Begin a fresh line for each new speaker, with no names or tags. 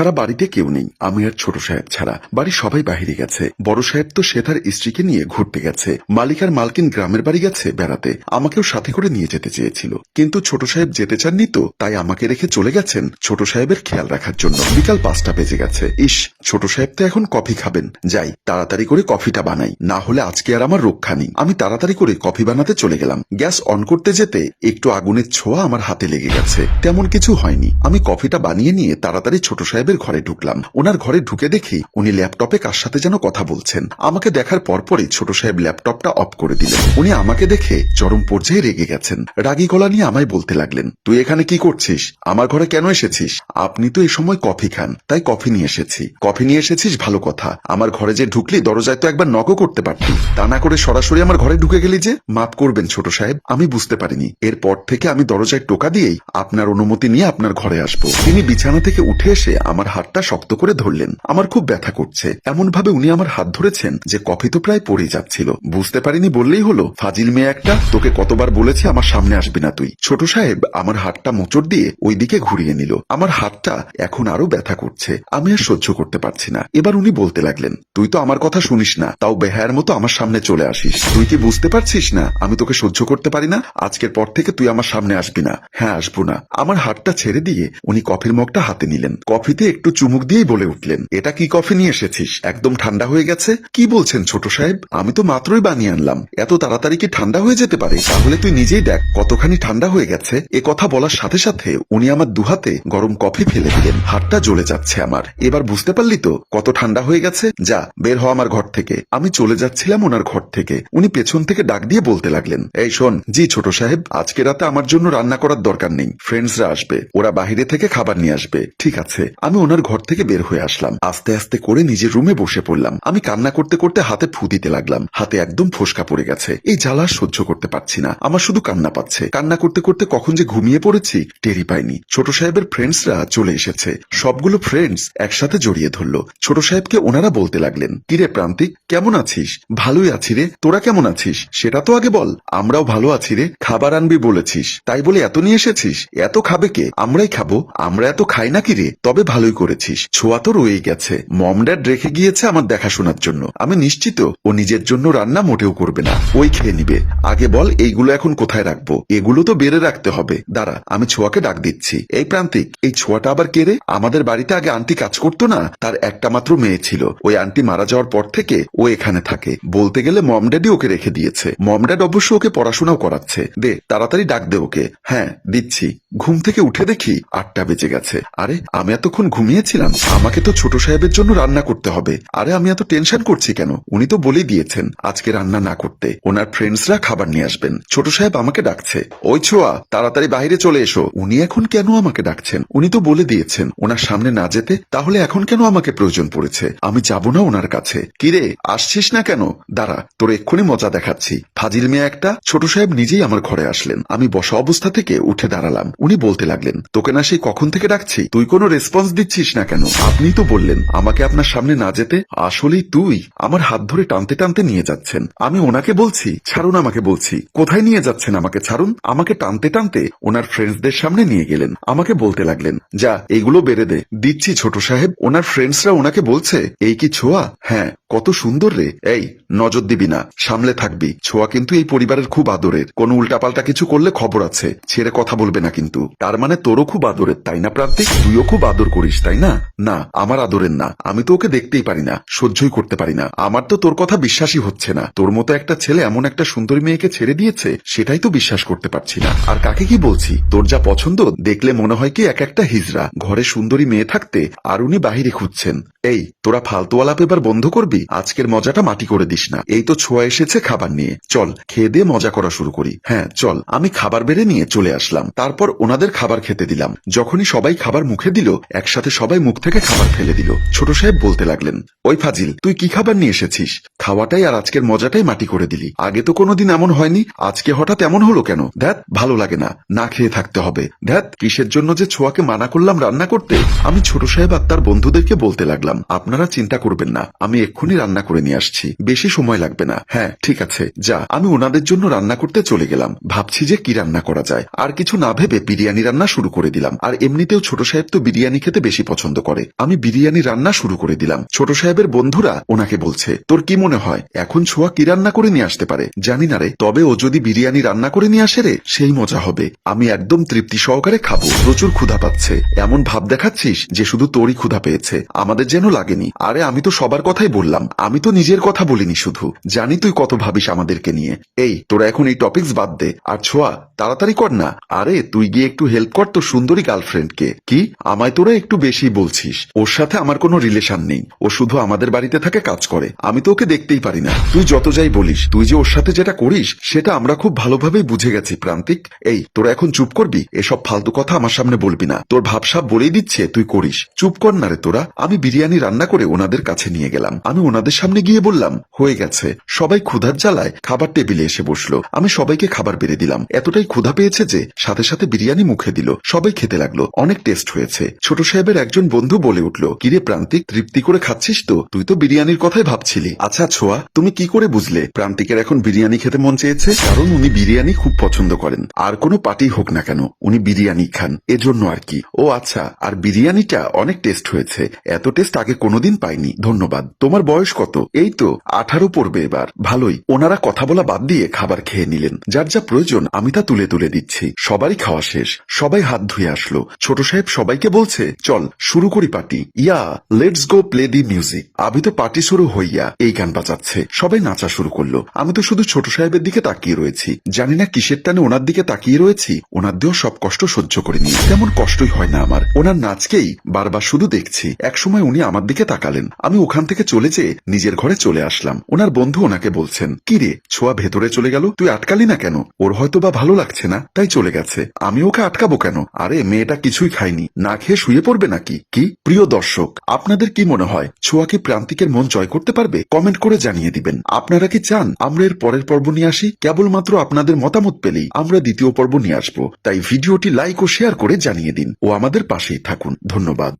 সারা বাড়িতে কেউ নেই। আমি আর ছোট সাহেব ছাড়া। বাড়ির সবাই বাহিরে গেছে। বড় সাহেব তো সে তার স্ত্রীকে নিয়ে ঘুরতে গেছে। মালিক আর মালকিন গ্রামের বাড়ি গেছে বেড়াতে। আমাকেও সাথে করে নিয়ে যেতে চেয়েছিল। কিন্তু ছোট সাহেব যেতে চাননি তো, তাই আমাকে রেখে চলে গেছেন ছোট সাহেবের খেয়াল রাখার জন্য। বিকাল পাঁচটা বেজে গেছে। ইস, ছোট সাহেব তো এখন কফি খাবেন। যাই, তাড়াতাড়ি করে কফিটা বানাই। না হলে আজকে আর আমার রক্ষা নেই। আমি তাড়াতাড়ি করে কফি বানাতে চলে গেলাম। গ্যাস অন করতে যেতে একটু আগুনের ছোঁয়া আমার হাতে লেগে গেছে। তেমন কিছু হয়নি। আমি কফিটা বানিয়ে নিয়ে তাড়াতাড়ি ছোট সাহেবের ঘরে ঢুকলাম। ওনার ঘরে ঢুকে দেখি উনি ল্যাপটপে কার সাথে যেন কথা বলছেন। আমাকে দেখার পরপরই ছোট সাহেব ল্যাপটপটা অফ করে দিলেন। উনি আমাকে দেখে চরম পর্যায়ে রেগে গেছেন। রাগী গলা নিয়ে আমায় বলতে লাগলেন, তুই এখানে কি করছিস? আমার ঘরে কেন এসেছিস? আপনি তো এই সময় কফি খান, তাই কফি নিয়ে এসেছি। কফি নিয়ে এসেছিস ভালো কথা। আমার ঘরে যে ঢুকলি, দরজায় তো একবার নকও করতে পারতি। তা না করে সরাসরি আমার ঘরে ঢুকে গেলি যে? মাফ করবেন ছোট সাহেব, আমি বুঝতে পারিনি। এরপর থেকে আমি দরজায় টোকা দিয়েই আপনার অনুমতি নিয়ে আপনার ঘরে আসব। তিনি বিছানা থেকে উঠে এসে আমার হাতটা শক্ত করে ধরলেন। আমার খুব ব্যথা করছে। এমন ভাবে উনি আমার হাত ধরেছেন যে কফি তো প্রায় পড়ে যাচ্ছিল। বুঝতে পারিনি বললেই হলো, ফাজিল মেয়ে একটা, তোকে কতবার বলেছি আমার সামনে আসবি না তুই। ছোট সাহেব আমার হাতটা মোচড় দিয়ে ওইদিকে ঘুরিয়ে নিল। আমার হাতটা এখন আরও ব্যথা করছে। আমি আর সহ্য করতে পারছি না। এবার উনি বলতে লাগলেন, তুই তো আমার কথা শুনিস না, তাও বেহায়ের মতো আমার সামনে চলে আসিস। তুই কি বুঝতে পারছিস না, আমি তোকে সহ্য করতে পারি না? আজকের পর থেকে তুই আমার সামনে আসবি না। হ্যাঁ আসব না। আমার হাতটা ছেড়ে দিয়ে উনি কফির মগটা হাতে নিলেন। কফিতে একটু চুমুক দিয়েই বলে উঠলেন, এটা কি কফি নিয়ে এসেছিস? একদম ঠান্ডা হয়ে গেছে? কি বলছেন ছোট সাহেব? আমি তো মাত্রই বানিয়ে আনলাম। এত তাড়াতাড়ি কি ঠান্ডা হয়ে যেতে পারে? তাহলে তুই নিজেই দেখ কতখানি ঠান্ডা হয়ে গেছে। এ কথা বলার সাথে সাথে উনি আমার দুহাতে গরম কফি ফেলে দিলেন। হাতটা জ্বলে যাচ্ছে আমার। এবার বুঝতে পারলি তো কত ঠান্ডা হয়ে গেছে? যা, বের হ আমার ঘর থেকে। আমি চলে যাচ্ছিলাম ওনার ঘর থেকে। উনি পেছন থেকে ডাক দিয়ে বলতে লাগলেন, এই শোন, জি ছোট সাহেব, আজকে রাতে আমার জন্য রান্না করার দরকার নেই। ফ্রেন্ডসরা আসবে। ওরা বাহিরে থেকে খাবার নিয়ে আসবে। ঠিক আছে আমি ওনার ঘর থেকে বের হয়ে আসলাম। আস্তে আস্তে করে নিজের রুমে বসে পড়লাম। আমি কান্না করতে করতে হাতে ফু দিতে লাগলাম। হাতে একদম ফোসকা পড়ে গেছে। এই জ্বালা সহ্য করতে পারছি না। আমার শুধু কান্না পাচ্ছে। কান্না করতে করতে কখন যে ঘুমিয়ে পড়েছি টেরি পাইনি। ছোট সাহেবের ফ্রেন্ডসরা চলে এসেছে। সবগুলো ফ্রেন্ডস একসাথে জড়িয়ে ধরলো। ছোট সাহেবকে ওনারা বলতে লাগলেন, কিরে প্রান্তিক কেমন আছিস? ভালোই আছি রে। তোরা কেমন আছিস? সেটা তো আগে বল। আমরাও ভালো আছি রে। খাবার আনবি বলেছিস। তাই বলে এত নিয়ে এসেছিস? এত খাবে কে? আমরাই খাব। আমরা এত খাই নাকি রে? তবে ভালোই করেছিস। ছোঁয়া তো রয়েই গেছে। মম ড্যাড রেখে গিয়েছে আমার দেখাশোনার জন্য। আমি নিশ্চিত ও নিজের জন্য রান্না মোটেও করবে না। ওই খেয়ে নিবে। আগে বল এইগুলো এখন কোথায় রাখব? এগুলো তো বেড়ে রাখতে হবে। দাঁড়া, আমি ছোঁয়াকে ডাক দিচ্ছি। এই প্রান্তিক, এই ছোঁয়াটা আবার কে রে? আমাদের বাড়িতে আগে আন্টি কাজ করতো না? তার একটা মাত্র মেয়ে ছিল। ওই আন্টি মারা যাওয়ার পর থেকে ও এখানে থাকে। বলতে গেলে মম ড্যাডি ওকে রেখে দিয়েছে। মম ড্যাড অবশ্য ওকে পড়াশোনাও করাচ্ছে। দে, তাড়াতাড়ি ডাক দে ওকে। হ্যাঁ দিচ্ছি। ঘুম থেকে উঠে দেখি আটটা বেজে গেছে। আরে, আমি এতক্ষণ ঘুমিয়েছিলাম। আমাকে তো ছোট সাহেবের জন্য রান্না করতে হবে। আরে আমি এত টেনশন করছি কেন? উনি তো বলেই দিয়েছেন আজকে রান্না না করতে। ওনার ফ্রেন্ডসরা খাবার নিয়ে আসবেন। ছোট সাহেব আমাকে ডাকছে। ওই ছোয়া, তাড়াতাড়ি বাইরে চলে এসো। উনি এখন কেন আমাকে ডাকছেন? উনি তো বলে দিয়েছেন, ওনার সামনে না যেতে, তাহলে এখন কেন আমাকে প্রয়োজন পড়েছে? আমি যাব না ওনার কাছে। কিরে, আসছিস না কেন? দাঁড়া, তোর এক্ষুনি মজা দেখাচ্ছি। ফাজিল মেয়ে একটা, ছোট সাহেব নিজেই আমার ঘরে আসলেন। আমি বসা অবস্থা থেকে উঠে দাঁড়ালাম। উনি বলতে লাগলেন, তোকে না সেই কখন থেকে ডাকছি? তুই কোনো রেসপন্স দিচ্ছিস না কেন? আপনি তো বললেন, আমাকে আপনার সামনে না যেতে। আসলেই তুই আমার হাত ধরে টানতে টানতে নিয়ে যাচ্ছেন। আমি ওনাকে বলছি, ছাড়ুন আমাকে বলছি। কোথায় নিয়ে যাচ্ছেন আমাকে ছাড়ুন? আমাকে টানতে টানতে ওনার ফ্রেন্ডসদের সামনে নিয়ে গেলেন। আমাকে বলতে লাগলেন, যা এইগুলো বেড়ে দে। দিচ্ছি ছোট সাহেব। ওনার ফ্রেন্ডসরা ওনাকে বলছে, এই কি ছোঁয়া? হ্যাঁ কত সুন্দর রে। এই নজর দিবি না। সামলে থাকবি। ছোঁয়া কিন্তু এই পরিবারের খুব আদরের। কোনো উল্টাপাল্টা কিছু করলে খবর আছে। ছেড়ে কথা বলবে না কিন্তু। তার মানে তোরও খুব আদরের, তাই না প্রান্তিক? তুইও খুব আদর করিস, তাই না? না, আমার আদরের না। আমি তো ওকে দেখতেই পারি না, সহ্যই করতে পারি না। আমার তো তোর কথা বিশ্বাসই হচ্ছে না। তোর মতো একটা ছেলে এমন একটা সুন্দরী মেয়েকে ছেড়ে দিয়েছে, সেটাই তো বিশ্বাস করতে পারছি না। আর কাকে কি বলছি? তোর যা পছন্দ, দেখলে মনে হয় কি এক একটা হিজড়া। ঘরে সুন্দরী মেয়ে থাকতে আর উনি বাহিরে খুঁজছেন। এই, তোরা ফালতু আলাপ এবার বন্ধ করবি? আজকের মজাটা মাটি করে দিস। না। এই তো ছোঁয়া এসেছে খাবার নিয়ে। চল, খেয়ে দিয়ে মজা করা শুরু করি। হ্যাঁ চল, আমি খাবার বেড়ে নিয়ে চলে আসলাম। তারপর ওনাদের খাবার খেতে দিলাম। যখনই সবাই খাবার মুখে দিল, একসাথে সবাই মুখ থেকে খাবার ফেলে দিল। ছোট সাহেব বলতে লাগলেন, ওই ফাজিল, তুই কি খাবার নিয়ে এসেছিস? খাওয়াটাই আর আজকের মজাটাই মাটি করে দিলি। আগে তো কোনোদিন এমন হয়নি, আজকে হঠাৎ এমন হলো কেন? ধ্যাত ভালো লাগে না। না খেয়ে থাকতে হবে। ধ্যাত কিসের জন্য যে ছোঁয়াকে মানা করলাম রান্না করতে? আমি ছোট সাহেব আর তার বন্ধুদেরকে বলতে লাগলাম, আপনারা চিন্তা করবেন না, আমি এক্ষুনি রান্না করে নিয়ে আসছি। বেশি সময় লাগবে না। হ্যাঁ ঠিক আছে। যা, আমি ওনাদের জন্য রান্না করতে চলে গেলাম। ভাবছি যে কি রান্না করা যায়। আর কিছু না ভেবে বিরিয়ানি রান্না শুরু করে দিলাম। আর এমনিতেও ছোট সাহেব তো বিরিয়ানি খেতে বেশি পছন্দ করে। আমি বিরিয়ানি রান্না শুরু করে দিলাম। ছোট সাহেবের বন্ধুরা ওনাকে বলছে, তোর কি মনে হয়, এখন ছোঁয়া কি রান্না করে নিয়ে আসতে পারে? জানি না রে। তবে ও যদি বিরিয়ানি রান্না করে নিয়ে আসে রে, সেই মজা হবে। আমি একদম তৃপ্তি সহকারে খাব। প্রচুর ক্ষুধা পাচ্ছে। এমন ভাব দেখাচ্ছিস যে শুধু তোরই ক্ষুধা পেয়েছে। আমাদের যেন লাগেনি। আরে, আমি তো সবার কথাই বললাম। আমি তো নিজের কথা বলিনি শুধু। জানি তুই কত ভাবিস আমাদেরকে নিয়ে। এই, তোরা এখন এই টপিকস বাদ দে। আর ছোঁয়া, তাড়াতাড়ি কর না। আরে, তুই গিয়ে একটু হেল্প কর তোর সুন্দরী গার্লফ্রেন্ডকে কি? আমায় তোরা একটু বেশি বলছিস। ওর সাথে আমার কোনো রিলেশন নেই। ও শুধু আমাদের বাড়িতে থাকে, কাজ করে। আমি তো ওকে দেখতেই পারি না। তুই যত যাই বলিস, তুই যে ওর সাথে যেটা করিস, সেটা আমরা খুব ভালোভাবেই বুঝে গেছি, প্রান্তিক। এই, তোরা এখন চুপ করবি? এসব ফালতু কথা আমার সামনে বলবি না। তোর ভাবসাব বলেই দিচ্ছে, তুই করিস। চুপ কর না রে তোরা। আমি বিরিয়ানি রান্না করে ওনাদের কাছে নিয়ে গেলাম। আমি ওনাদের সামনে গিয়ে বললাম, হয়ে গেছে। সবাই ক্ষুধার জ্বালায় খাবার টেবিলে এসে বসল। আমি সবাইকে খাবার বেড়ে দিলাম। এতটাই ক্ষুধা পেয়েছে যে সাথে সাথে বিরিয়ানি মুখে দিল। সবাই খেতে লাগল। অনেক টেস্ট হয়েছে। ছোট সাহেবের একজন বন্ধু বলে উঠল, কিরে প্রান্তিক, তৃপ্তি করে খাচ্ছিস তো? তুই তো বিরিয়ানির কথাই ভাবছিলি। আচ্ছা ছোয়া, তুমি কি করে বুঝলে? প্রান্তিকের এখন বিরিয়ানি খেতে মন চেয়েছে? কারণ উনি বিরিয়ানি খুব পছন্দ করেন। আর কোনো পার্টি হোক না কেন, উনি বিরিয়ানি খান। এজন্য আর কি। ও আচ্ছা আর বিরিয়ানিটা অনেক টেস্ট হয়েছে। এত টেস্ট আগে কোনোদিন পাইনি। ধন্যবাদ। তোমার বয়স কত? এই তো, আঠারো পড়বে এবার। ভালোই। ওনারা কথা বলা বাদ দিয়ে খাবার খেয়ে নিলেন। যার যা প্রয়োজন, আমি তা তুলে তুলে দিচ্ছি। সবারই খাওয়া শেষ। সবাই হাত ধুয়ে আসলো। ছোট সাহেব সবাইকে বলছে, চল, শুরু করি party. Yeah, let's go play the music. আমি তো পার্টি শুরু হইয়া এই গান বাজাচ্ছে। সবাই নাচা শুরু করল। আমি তো শুধু ছোট সাহেবের দিকে তাকিয়ে রয়েছি। জানি না কিসের টানে ওনার দিকে তাকিয়ে রয়েছি। ওনার দেহ সব কষ্ট সহ্য করে নি তেমন কষ্টই হয় না আমার। ওনার নাচকেই বারবার শুধু দেখছি। একসময় উনি আমার দিকে তাকালেন। আমি ওখান থেকে চলে যেয়ে নিজের ঘরে চলে আসলাম। ওনার বন্ধু ওনাকে বলছেন কি রে ছোঁয়া ভেতরে চলে গেল? তুই আটকালি না কেন? ওর হয়তো বা ভালো লাগছে না, তাই চলে গেছে। আমি ওকে আটকাবো কেন? আরে, মেয়েটা কিছুই খায়নি। না খেয়ে শুয়ে পড়বে নাকি? কি? প্রিয় দর্শক, আপনাদের কি মনে হয়, ছোঁয়া কি প্রান্তিকের মন জয় করতে পারবে? কমেন্ট করে জানিয়ে দিবেন। আপনারা কি চান, আমরা এর পরের পর্ব নিয়ে আসি? কেবলমাত্র আপনাদের মতামত পেলেই আমরা দ্বিতীয় পর্ব নিয়ে আসব। তাই ভিডিওটি লাইক ও শেয়ার করে জানিয়ে দিন। ও আমাদের পাশেই থাকুন। ধন্যবাদ।